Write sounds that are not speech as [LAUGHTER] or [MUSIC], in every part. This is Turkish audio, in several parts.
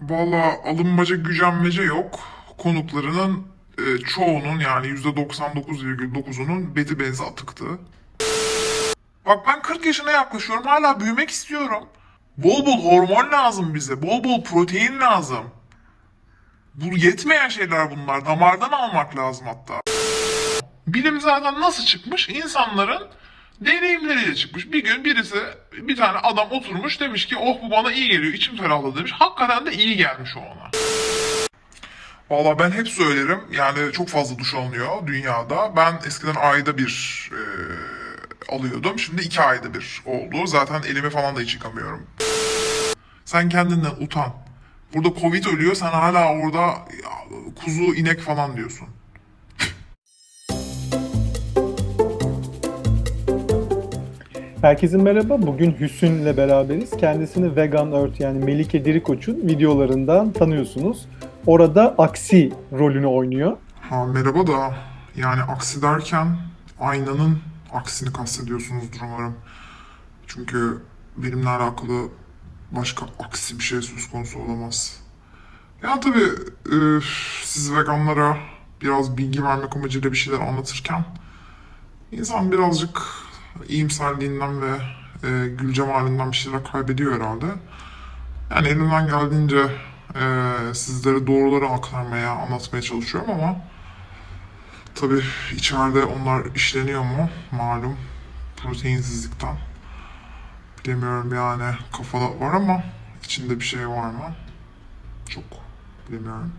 Valla alınmaca gücenmece yok. Konuklarının e, çoğunun yani %99,9'unun beti benzi atıktı. Bak ben 40 yaşına yaklaşıyorum hala büyümek istiyorum. Bol bol hormon lazım bize. Bol bol protein lazım. Bu yetmeyen şeyler bunlar. Damardan almak lazım hatta. Bilim zaten nasıl çıkmış? İnsanların deneyimleriyle çıkmış. Bir gün birisi, bir tane adam oturmuş demiş ki oh bu bana iyi geliyor, içim ferahladı demiş. Hakikaten de iyi gelmiş o ona. Valla ben hep söylerim yani çok fazla duş alınıyor dünyada. Ben eskiden ayda bir e, alıyordum. Şimdi iki ayda bir oldu. Zaten elimi falan da hiç yıkamıyorum. Sen kendinden utan. Burada Covid ölüyor sen hala orada kuzu inek falan diyorsun. Herkese merhaba. Bugün Hüsnü'yle beraberiz. Kendisini Vegan Earth yani Melike Dirikoç'un videolarından tanıyorsunuz. Orada aksi rolünü oynuyor. Ha merhaba da yani aksi derken aynanın aksini kastediyorsunuzdur umarım. Çünkü benimle alakalı başka aksi bir şey söz konusu olamaz. Ya tabii e, siz veganlara biraz bilgi vermek amacıyla bir şeyler anlatırken insan birazcık iyimserliğinden ve e, gül cemalinden bir şeyler kaybediyor herhalde. Yani elimden geldiğince e, sizlere doğruları aktarmaya, anlatmaya çalışıyorum ama tabii içeride onlar işleniyor mu malum proteinsizlikten. Bilemiyorum yani kafada var ama içinde bir şey var mı? Çok bilemiyorum.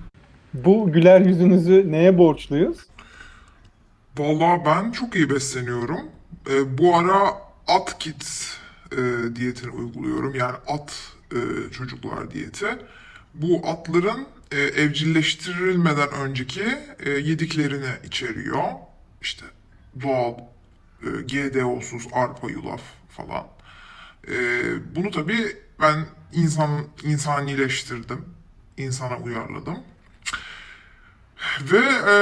Bu güler yüzünüzü neye borçluyuz? Vallahi ben çok iyi besleniyorum. E, bu ara at kids e, diyetini uyguluyorum. Yani at e, çocuklar diyeti. Bu atların e, evcilleştirilmeden önceki e, yediklerini içeriyor. İşte doğal e, GDO'suz arpa, yulaf falan. E, bunu tabii ben insan insanileştirdim. İnsana uyarladım. Ve e,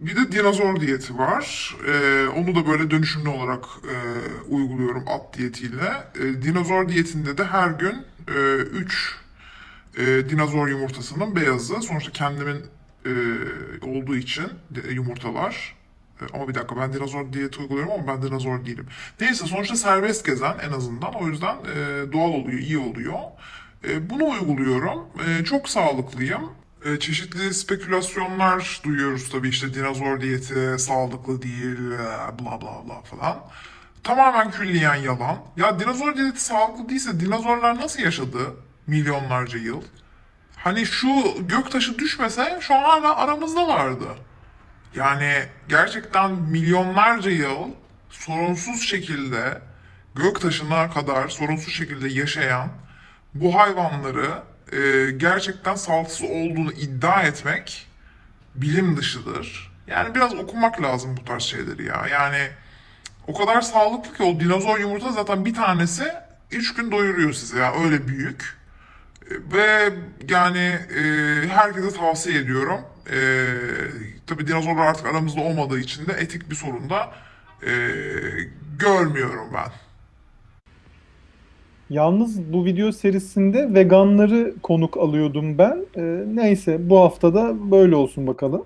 bir de dinozor diyeti var. E, onu da böyle dönüşümlü olarak e, uyguluyorum at diyetiyle. E, dinozor diyetinde de her gün 3 dinozor yumurtasının beyazı. Sonuçta kendimin e, olduğu için de- yumurtalar. E, ama bir dakika ben dinozor diyeti uyguluyorum ama ben dinozor değilim. Neyse sonuçta serbest gezen en azından. O yüzden e, doğal oluyor, iyi oluyor. E, bunu uyguluyorum. E, çok sağlıklıyım. E, çeşitli spekülasyonlar duyuyoruz tabii işte dinozor diyeti sağlıklı değil, e, bla bla bla falan. Tamamen külliyen yalan. Ya dinozor diyeti sağlıklı değilse dinozorlar nasıl yaşadı milyonlarca yıl? Hani şu göktaşı düşmese şu an hala aramızdalardı. Yani gerçekten milyonlarca yıl sorunsuz şekilde göktaşına kadar sorunsuz şekilde yaşayan bu hayvanları e, gerçekten sağlıksız olduğunu iddia etmek bilim dışıdır. Yani biraz okumak lazım bu tarz şeyleri ya. Yani o kadar sağlıklı ki o dinozor yumurta zaten bir tanesi 3 gün doyuruyor size ya öyle büyük. Ve yani e, herkese tavsiye ediyorum. E, tabii dinozorlar artık aramızda olmadığı için de etik bir sorun da e, görmüyorum ben. Yalnız bu video serisinde veganları konuk alıyordum ben. Ee, neyse bu hafta da böyle olsun bakalım.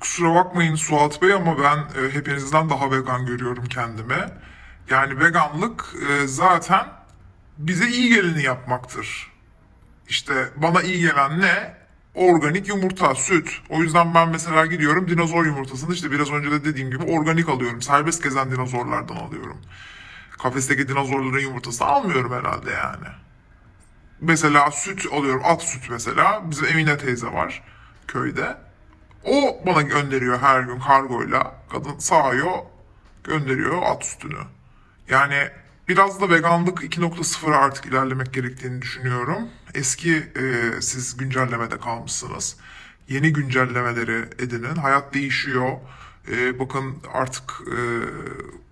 Kusura bakmayın Suat Bey ama ben e, hepinizden daha vegan görüyorum kendimi. Yani veganlık e, zaten bize iyi geleni yapmaktır. İşte bana iyi gelen ne? Organik yumurta, süt. O yüzden ben mesela gidiyorum dinozor yumurtasını işte biraz önce de dediğim gibi organik alıyorum. Serbest gezen dinozorlardan alıyorum. Kafesteki dinozorların yumurtasını almıyorum herhalde yani. Mesela süt alıyorum, at süt mesela. Bizim Emine teyze var köyde. O bana gönderiyor her gün kargoyla. Kadın sağıyor, gönderiyor at sütünü. Yani biraz da veganlık 2.0'a artık ilerlemek gerektiğini düşünüyorum. Eski e, siz güncellemede kalmışsınız. Yeni güncellemeleri edinin. Hayat değişiyor. E, bakın artık e,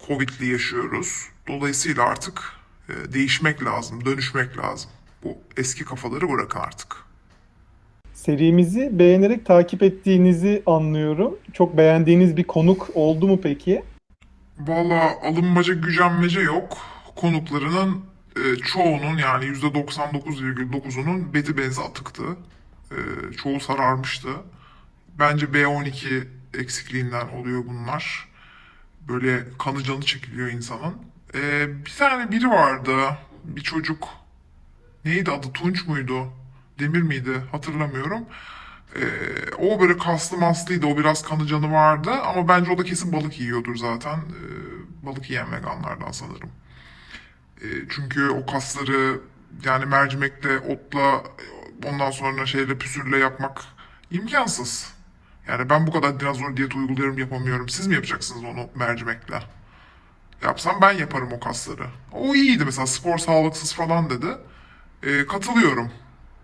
Covid'li yaşıyoruz. Dolayısıyla artık e, değişmek lazım, dönüşmek lazım. Bu eski kafaları bırakın artık. Serimizi beğenerek takip ettiğinizi anlıyorum. Çok beğendiğiniz bir konuk oldu mu peki? Valla alınmaca gücenmece yok. Konuklarının e, çoğunun yani %99,9'unun beti benzi atıktı. E, çoğu sararmıştı. Bence B12 eksikliğinden oluyor bunlar. Böyle kanı canı çekiliyor insanın. E, bir tane biri vardı. Bir çocuk. Neydi adı? Tunç muydu? Demir miydi? Hatırlamıyorum. E, o böyle kaslı maslıydı. O biraz kanı canı vardı. Ama bence o da kesin balık yiyordur zaten. E, balık yiyen veganlardan sanırım. E, çünkü o kasları yani mercimekle, otla, ondan sonra şeyle püsürle yapmak imkansız. Yani ben bu kadar dinozor diyet uyguluyorum yapamıyorum. Siz mi yapacaksınız onu mercimekle? Yapsam ben yaparım o kasları. O iyiydi mesela spor sağlıksız falan dedi. E, katılıyorum.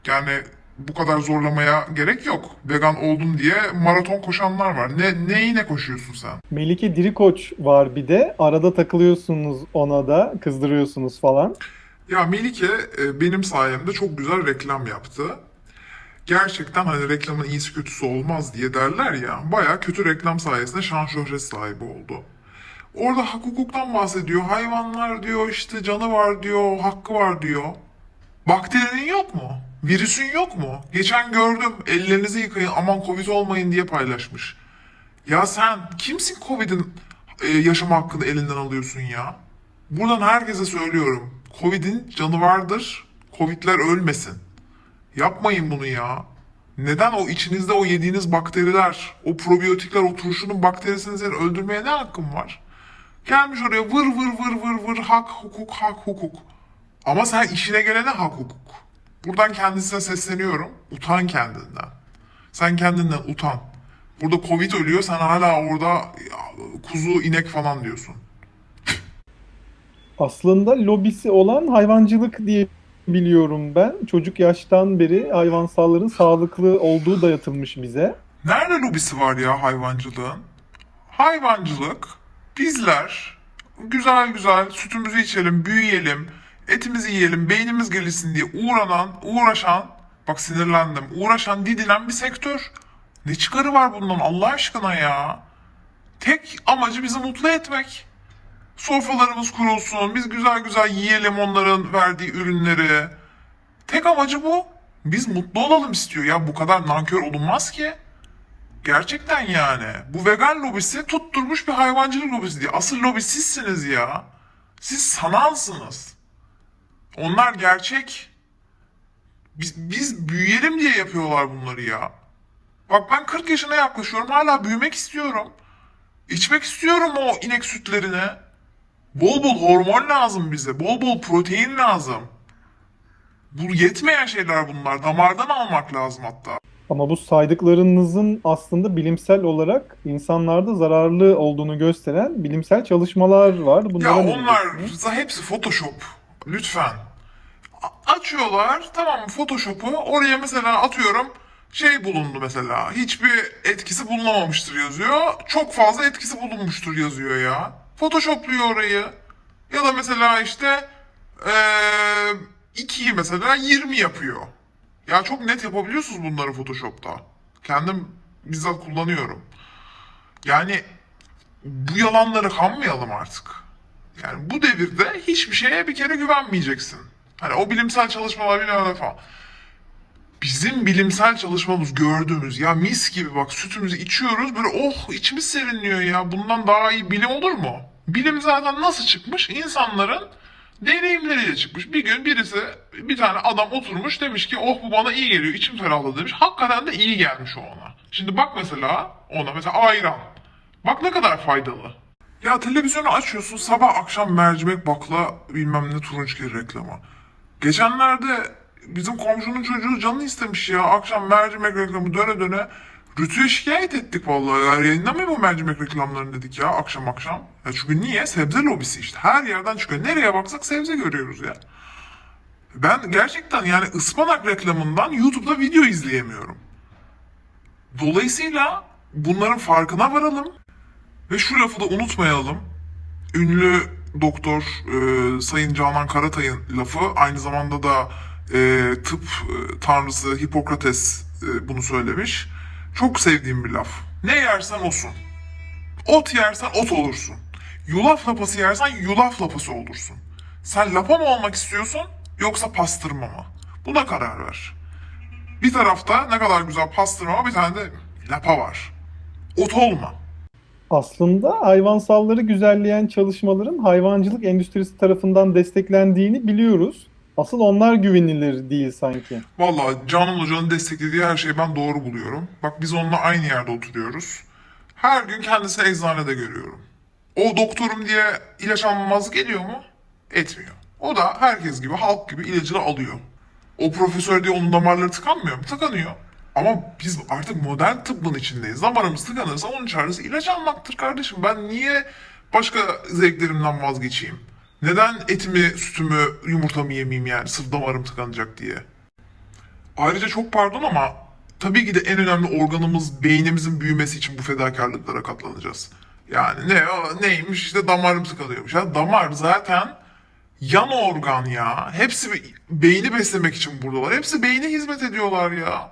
Yani bu kadar zorlamaya gerek yok. Vegan oldum diye maraton koşanlar var. Ne neyine koşuyorsun sen? Melike Dirikoç var bir de. Arada takılıyorsunuz ona da, kızdırıyorsunuz falan. Ya Melike e, benim sayemde çok güzel reklam yaptı. Gerçekten hani reklamın iyisi kötüsü olmaz diye derler ya. Baya kötü reklam sayesinde şan şöhret sahibi oldu. Orada hak hukuktan bahsediyor. Hayvanlar diyor işte canı var diyor, hakkı var diyor. Bakterinin yok mu? Virüsün yok mu? Geçen gördüm ellerinizi yıkayın aman covid olmayın diye paylaşmış. Ya sen kimsin Covid'in e, yaşam hakkını elinden alıyorsun ya? Buradan herkese söylüyorum. Covid'in canı vardır. Covid'ler ölmesin. Yapmayın bunu ya. Neden o içinizde o yediğiniz bakteriler, o probiyotikler, o turşunun bakterisini seni öldürmeye ne hakkın var? Gelmiş oraya vır vır vır vır vır hak hukuk hak hukuk. Ama sen işine gelene hak hukuk. Buradan kendisine sesleniyorum. Utan kendinden. Sen kendinden utan. Burada Covid ölüyor sen hala orada kuzu inek falan diyorsun. Aslında lobisi olan hayvancılık diye biliyorum ben. Çocuk yaştan beri hayvansalların sağlıklı olduğu dayatılmış bize. Nerede lobisi var ya hayvancılığın? Hayvancılık, bizler güzel güzel sütümüzü içelim, büyüyelim, etimizi yiyelim, beynimiz gelişsin diye uğranan, uğraşan, bak sinirlendim, uğraşan, didinen bir sektör. Ne çıkarı var bundan Allah aşkına ya? Tek amacı bizi mutlu etmek. Sofralarımız kurulsun, biz güzel güzel yiyelim onların verdiği ürünleri. Tek amacı bu. Biz mutlu olalım istiyor ya bu kadar nankör olunmaz ki. Gerçekten yani. Bu vegan lobisi tutturmuş bir hayvancılık lobisi diye. Asıl lobi sizsiniz ya. Siz sanalsınız. Onlar gerçek. Biz, biz büyüyelim diye yapıyorlar bunları ya. Bak ben 40 yaşına yaklaşıyorum. Hala büyümek istiyorum. İçmek istiyorum o inek sütlerini. Bol bol hormon lazım bize. Bol bol protein lazım. Bu yetmeyen şeyler bunlar. Damardan almak lazım hatta. Ama bu saydıklarınızın aslında bilimsel olarak insanlarda zararlı olduğunu gösteren bilimsel çalışmalar var. Bunlara Ya onlar diyeceksiniz? hepsi Photoshop. Lütfen. Açıyorlar tamam Photoshop'u oraya mesela atıyorum şey bulundu mesela hiçbir etkisi bulunamamıştır yazıyor. Çok fazla etkisi bulunmuştur yazıyor ya. Photoshopluyor orayı. Ya da mesela işte eee 2'yi mesela 20 yapıyor. Ya çok net yapabiliyorsunuz bunları Photoshop'ta. Kendim bizzat kullanıyorum. Yani bu yalanları kanmayalım artık. Yani bu devirde hiçbir şeye bir kere güvenmeyeceksin. Hani o bilimsel çalışmalar bilmem falan. Bizim bilimsel çalışmamız gördüğümüz ya mis gibi bak sütümüzü içiyoruz böyle oh içimiz serinliyor ya bundan daha iyi bilim olur mu? Bilim zaten nasıl çıkmış? İnsanların deneyimleriyle çıkmış. Bir gün birisi bir tane adam oturmuş demiş ki oh bu bana iyi geliyor içim ferahladı demiş. Hakikaten de iyi gelmiş o ona. Şimdi bak mesela ona mesela ayran. Bak ne kadar faydalı. Ya televizyonu açıyorsun sabah akşam mercimek bakla bilmem ne turunçgil reklamı. Geçenlerde bizim komşunun çocuğu canı istemiş ya akşam mercimek reklamı döne döne Rütü'ye şikayet ettik vallahi ya yayınlamayın bu mercimek reklamlarını dedik ya akşam akşam. Ya çünkü niye? Sebze lobisi işte her yerden çıkıyor. Nereye baksak sebze görüyoruz ya. Ben gerçekten yani ıspanak reklamından YouTube'da video izleyemiyorum. Dolayısıyla bunların farkına varalım. Ve şu lafı da unutmayalım. Ünlü doktor e, Sayın Canan Karatay'ın lafı aynı zamanda da e, tıp e, tanrısı Hipokrates e, bunu söylemiş. Çok sevdiğim bir laf. Ne yersen olsun. Ot yersen ot olursun. Yulaf lapası yersen yulaf lapası olursun. Sen lapa mı olmak istiyorsun yoksa pastırma mı? Buna karar ver. Bir tarafta ne kadar güzel pastırma bir tane de lapa var. Ot olma. Aslında hayvansalları güzelleyen çalışmaların hayvancılık endüstrisi tarafından desteklendiğini biliyoruz. Asıl onlar güvenilir değil sanki. Vallahi Canan Hoca'nın desteklediği her şeyi ben doğru buluyorum. Bak biz onunla aynı yerde oturuyoruz. Her gün kendisini eczanede görüyorum. O doktorum diye ilaç almamazlık ediyor mu? Etmiyor. O da herkes gibi halk gibi ilacını alıyor. O profesör diye onun damarları tıkanmıyor mu? Tıkanıyor. Ama biz artık modern tıbbın içindeyiz. Damarımız tıkanırsa onun çaresi ilaç almaktır kardeşim. Ben niye başka zevklerimden vazgeçeyim? Neden etimi, sütümü, yumurtamı yemeyeyim yani sırf damarım tıkanacak diye? Ayrıca çok pardon ama tabii ki de en önemli organımız beynimizin büyümesi için bu fedakarlıklara katlanacağız. Yani ne neymiş işte damarım tıkanıyormuş. Ya damar zaten yan organ ya. Hepsi be- beyni beslemek için buradalar. Hepsi beyne hizmet ediyorlar ya.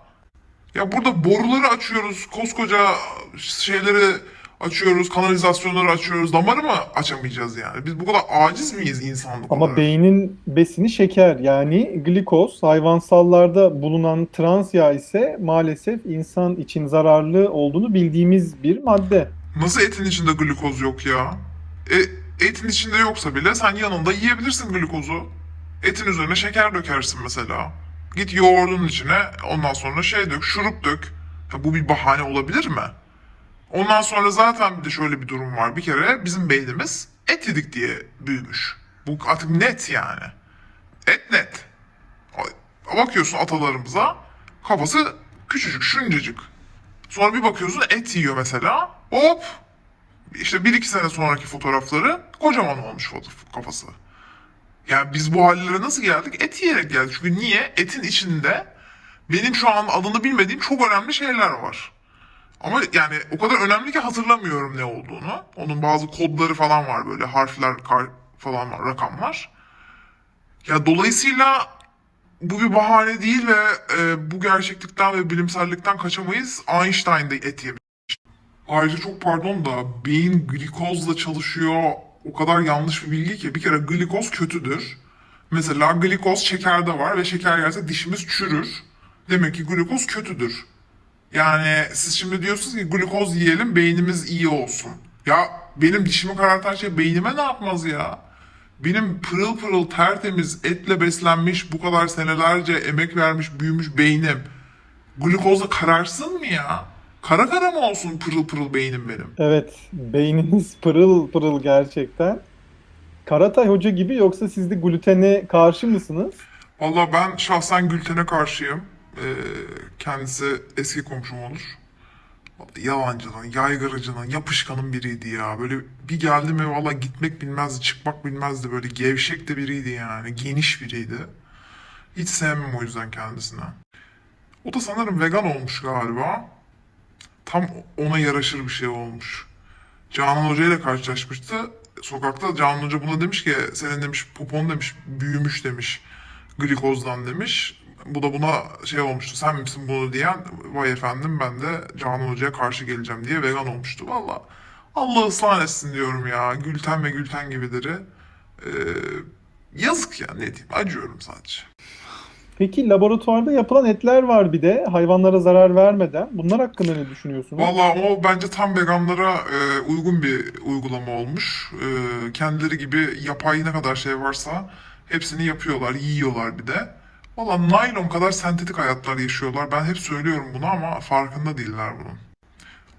Ya burada boruları açıyoruz, koskoca şeyleri açıyoruz, kanalizasyonları açıyoruz. Damarı mı açamayacağız yani? Biz bu kadar aciz miyiz insanlık Ama olarak? beynin besini şeker yani glikoz, hayvansallarda bulunan trans yağ ise maalesef insan için zararlı olduğunu bildiğimiz bir madde. Nasıl etin içinde glikoz yok ya? E, etin içinde yoksa bile sen yanında yiyebilirsin glikozu. Etin üzerine şeker dökersin mesela. Git yoğurdun içine ondan sonra şey dök, şurup dök. Ya bu bir bahane olabilir mi? Ondan sonra zaten bir de şöyle bir durum var. Bir kere bizim beynimiz et yedik diye büyümüş. Bu artık net yani. Et net. Bakıyorsun atalarımıza kafası küçücük, şuncacık. Sonra bir bakıyorsun et yiyor mesela. Hop! İşte bir iki sene sonraki fotoğrafları kocaman olmuş kafası. Yani biz bu hallere nasıl geldik? Et yiyerek geldik. Çünkü niye? Etin içinde benim şu an adını bilmediğim çok önemli şeyler var. Ama yani o kadar önemli ki hatırlamıyorum ne olduğunu. Onun bazı kodları falan var böyle harfler falan var, rakamlar. Ya dolayısıyla bu bir bahane değil ve e, bu gerçeklikten ve bilimsellikten kaçamayız. Einstein de et yemiş. Ayrıca çok pardon da beyin glikozla çalışıyor. O kadar yanlış bir bilgi ki. Bir kere glikoz kötüdür. Mesela glikoz şekerde var ve şeker yerse dişimiz çürür. Demek ki glikoz kötüdür. Yani siz şimdi diyorsunuz ki glikoz yiyelim beynimiz iyi olsun. Ya benim dişimi karartan şey beynime ne yapmaz ya? Benim pırıl pırıl tertemiz etle beslenmiş bu kadar senelerce emek vermiş büyümüş beynim glukozla kararsın mı ya? Kara kara mı olsun pırıl pırıl beynim benim? Evet, beyniniz [LAUGHS] pırıl pırıl gerçekten. Karatay Hoca gibi yoksa siz de glutene karşı mısınız? Valla ben şahsen Gülten'e karşıyım. Ee, kendisi eski komşum olur. Yalancının, yaygaracının, yapışkanın biriydi ya. Böyle bir geldi mi valla gitmek bilmezdi, çıkmak bilmezdi. Böyle gevşek de biriydi yani. Geniş biriydi. Hiç sevmem o yüzden kendisine. O da sanırım vegan olmuş galiba. Tam ona yaraşır bir şey olmuş. Canan Hoca ile karşılaşmıştı. Sokakta Canan Hoca buna demiş ki senin demiş popon demiş büyümüş demiş. Glikozdan demiş. Bu da buna şey olmuştu. Sen misin bunu diyen vay efendim ben de Canan Hoca'ya karşı geleceğim diye vegan olmuştu. Valla Allah ıslah etsin diyorum ya. Gülten ve Gülten gibileri. Ee, yazık ya ne diyeyim acıyorum sadece. Peki laboratuvarda yapılan etler var bir de hayvanlara zarar vermeden. Bunlar hakkında ne düşünüyorsunuz? Valla o bence tam veganlara e, uygun bir uygulama olmuş. E, kendileri gibi yapay ne kadar şey varsa hepsini yapıyorlar, yiyorlar bir de. Valla naylon kadar sentetik hayatlar yaşıyorlar. Ben hep söylüyorum bunu ama farkında değiller bunun.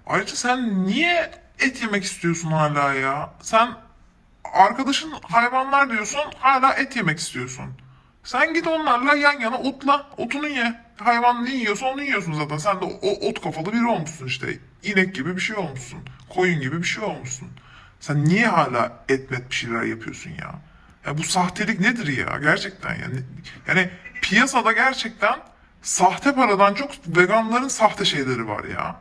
Ayrıca sen niye et yemek istiyorsun hala ya? Sen arkadaşın hayvanlar diyorsun, hala et yemek istiyorsun. Sen git onlarla yan yana otla, otunu ye. Hayvan ne yiyorsa onu yiyorsun zaten. Sen de o ot kafalı biri olmuşsun işte. İnek gibi bir şey olmuşsun. Koyun gibi bir şey olmuşsun. Sen niye hala et met bir şeyler yapıyorsun ya? Ya bu sahtelik nedir ya gerçekten yani? Yani piyasada gerçekten sahte paradan çok veganların sahte şeyleri var ya.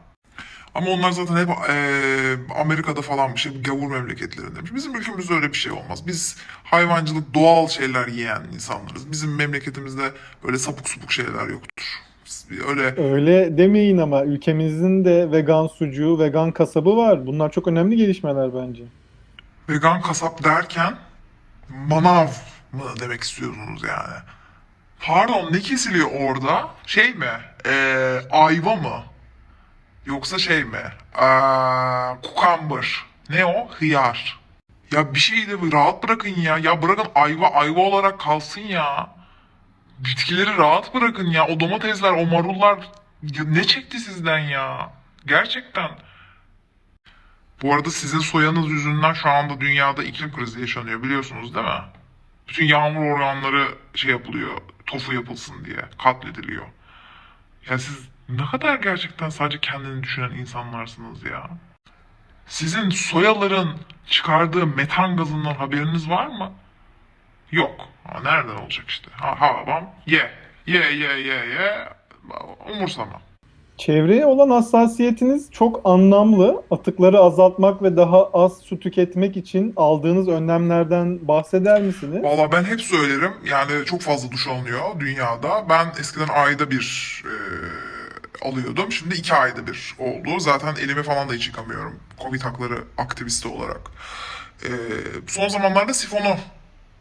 Ama onlar zaten hep eee, Amerika'da falan bir şey, gavur memleketlerindeymiş. Bizim ülkemizde öyle bir şey olmaz. Biz hayvancılık, doğal şeyler yiyen insanlarız. Bizim memleketimizde böyle sapık supuk şeyler yoktur. Öyle Öyle demeyin ama ülkemizin de vegan sucuğu, vegan kasabı var. Bunlar çok önemli gelişmeler bence. vegan kasap derken manav mı demek istiyorsunuz yani? Pardon ne kesiliyor orada? Şey mi? Ee, ayva mı? Yoksa şey mi? Aa, cucumber. Ne o? Hıyar. Ya bir şeyi de rahat bırakın ya. Ya bırakın ayva ayva olarak kalsın ya. Bitkileri rahat bırakın ya. O domatesler, o marullar ya ne çekti sizden ya? Gerçekten. Bu arada sizin soyanız yüzünden şu anda dünyada iklim krizi yaşanıyor biliyorsunuz değil mi? Bütün yağmur organları şey yapılıyor, tofu yapılsın diye katlediliyor. Ya siz ne kadar gerçekten sadece kendini düşünen insanlarsınız ya. Sizin soyaların çıkardığı metan gazından haberiniz var mı? Yok. Ha, nereden olacak işte? Ha, havadan ye. Ye ye ye ye. Umursamam. Çevreye olan hassasiyetiniz çok anlamlı. Atıkları azaltmak ve daha az su tüketmek için aldığınız önlemlerden bahseder misiniz? Valla ben hep söylerim. Yani çok fazla duş alınıyor dünyada. Ben eskiden ayda bir e, alıyordum. Şimdi iki ayda bir oldu. Zaten elimi falan da hiç yıkamıyorum. Covid hakları aktivisti olarak. E, son zamanlarda sifonu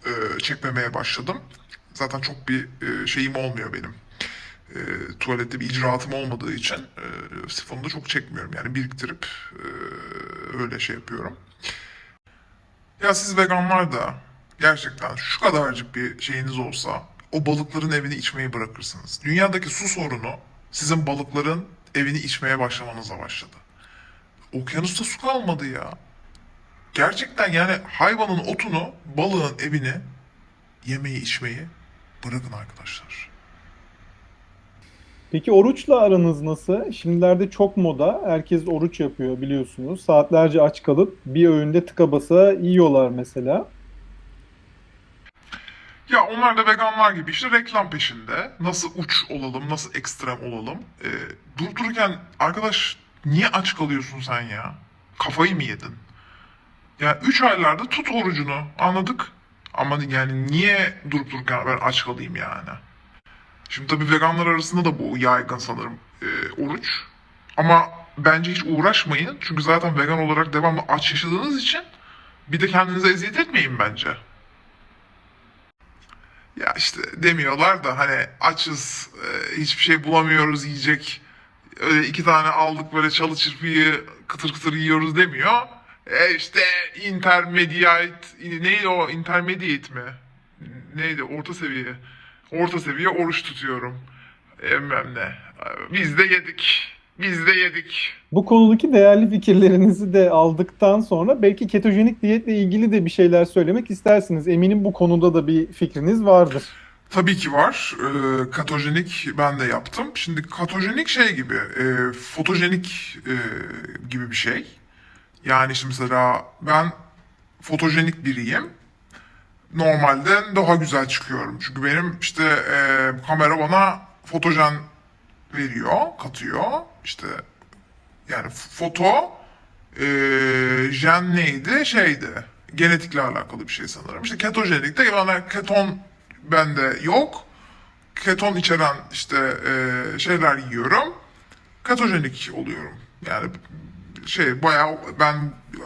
e, çekmemeye başladım. Zaten çok bir e, şeyim olmuyor benim. E, tuvalette bir icraatım olmadığı için e, sifonu da çok çekmiyorum. Yani biriktirip e, öyle şey yapıyorum. Ya siz veganlar da gerçekten şu kadarcık bir şeyiniz olsa o balıkların evini içmeyi bırakırsınız. Dünyadaki su sorunu sizin balıkların evini içmeye başlamanızla başladı. Okyanusta su kalmadı ya. Gerçekten yani hayvanın otunu, balığın evini yemeyi içmeyi bırakın arkadaşlar. Peki oruçla aranız nasıl? Şimdilerde çok moda. Herkes oruç yapıyor biliyorsunuz. Saatlerce aç kalıp bir öğünde tıka basa yiyorlar mesela. Ya onlar da veganlar gibi işte reklam peşinde. Nasıl uç olalım, nasıl ekstrem olalım. Ee, durup arkadaş niye aç kalıyorsun sen ya? Kafayı mı yedin? Ya üç aylarda tut orucunu anladık. Ama yani niye durup dururken ben aç kalayım yani? Şimdi tabii veganlar arasında da bu yaygın sanırım e, oruç. Ama bence hiç uğraşmayın. Çünkü zaten vegan olarak devamlı aç yaşadığınız için bir de kendinize eziyet etmeyin bence. Ya işte demiyorlar da hani açız, e, hiçbir şey bulamıyoruz yiyecek. Öyle iki tane aldık böyle çalı çırpıyı kıtır kıtır yiyoruz demiyor. E işte intermediate, neydi o intermediate mi? Neydi orta seviye? Orta seviye oruç tutuyorum. Emmem ne. Biz de yedik. Biz de yedik. Bu konudaki değerli fikirlerinizi de aldıktan sonra belki ketojenik diyetle ilgili de bir şeyler söylemek istersiniz. Eminim bu konuda da bir fikriniz vardır. Tabii ki var. Ee, katojenik ben de yaptım. Şimdi katojenik şey gibi, e, fotojenik e, gibi bir şey. Yani şimdi mesela ben fotojenik biriyim. Normalden daha güzel çıkıyorum. Çünkü benim işte e, kamera bana fotojen veriyor, katıyor. İşte yani foto e, jen neydi? Şeydi. Genetikle alakalı bir şey sanırım. İşte ketojenikte bana keton bende yok. Keton içeren işte e, şeyler yiyorum. Ketojenik oluyorum. Yani şey bayağı ben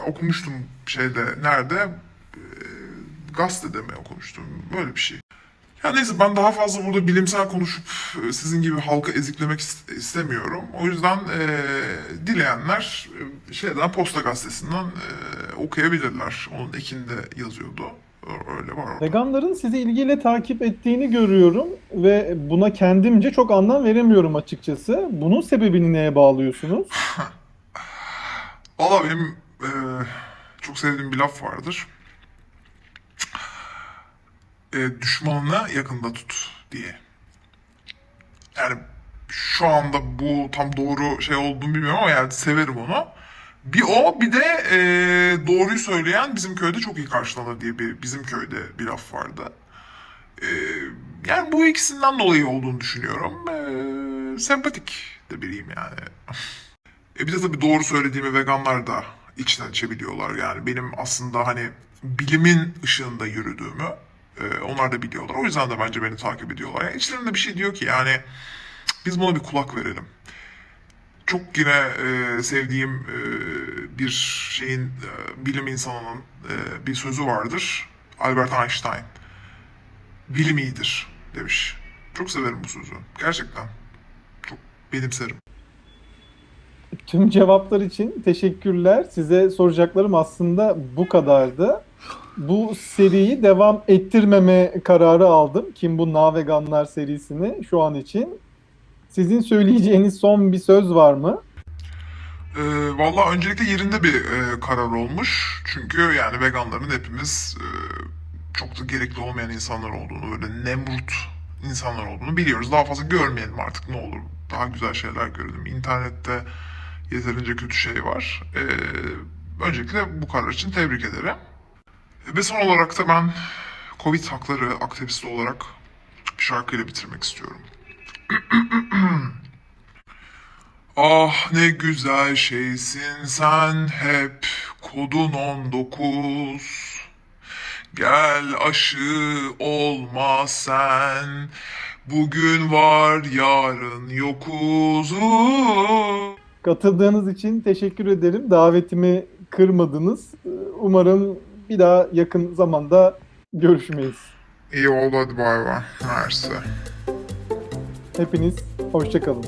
okumuştum şeyde nerede gazetede mi okumuştum böyle bir şey. Ya neyse ben daha fazla burada bilimsel konuşup e, sizin gibi halka eziklemek is- istemiyorum. O yüzden e, dileyenler e, şeyden Posta Gazetesi'nden e, okuyabilirler. Onun ekinde yazıyordu. Öyle var orada. Veganların sizi ilgiyle takip ettiğini görüyorum ve buna kendimce çok anlam veremiyorum açıkçası. Bunun sebebini neye bağlıyorsunuz? [LAUGHS] Valla benim e, çok sevdiğim bir laf vardır. E, düşmanına yakında tut diye. Yani şu anda bu tam doğru şey olduğunu bilmiyorum ama yani severim onu. Bir o bir de e, doğruyu söyleyen bizim köyde çok iyi karşılanır diye bir bizim köyde bir laf vardı. E, yani bu ikisinden dolayı olduğunu düşünüyorum. E, sempatik de biriyim yani. E bir de tabii doğru söylediğimi veganlar da içten içebiliyorlar. Yani benim aslında hani bilimin ışığında yürüdüğümü e, onlar da biliyorlar. O yüzden de bence beni takip ediyorlar. Yani içlerinde bir şey diyor ki yani "Cık, biz buna bir kulak verelim. Çok yine e, sevdiğim e, bir şeyin e, bilim insanının e, bir sözü vardır. Albert Einstein. bilim iyidir demiş. Çok severim bu sözü. Gerçekten. Çok benimserim. Tüm cevaplar için teşekkürler. Size soracaklarım aslında bu kadardı. Bu seriyi devam ettirmeme kararı aldım. Kim bu Naveganlar serisini şu an için. Sizin söyleyeceğiniz son bir söz var mı? Ee, Valla öncelikle yerinde bir e, karar olmuş. Çünkü yani veganların hepimiz e, çok da gerekli olmayan insanlar olduğunu, böyle nemrut insanlar olduğunu biliyoruz. Daha fazla görmeyelim artık ne olur. Daha güzel şeyler görelim. İnternette yeterince kötü şey var. Ee, öncelikle bu karar için tebrik ederim. Ve son olarak da ben Covid hakları aktivisti olarak bir şarkıyla bitirmek istiyorum. [CLEARS THROAT] Ah ne güzel şeysin sen hep kodun 19 Gel aşı olma sen Bugün var yarın yokuz Katıldığınız için teşekkür ederim. Davetimi kırmadınız. Umarım bir daha yakın zamanda görüşmeyiz. İyi oldu hadi bay bay. Mersi. Hepiniz hoşçakalın.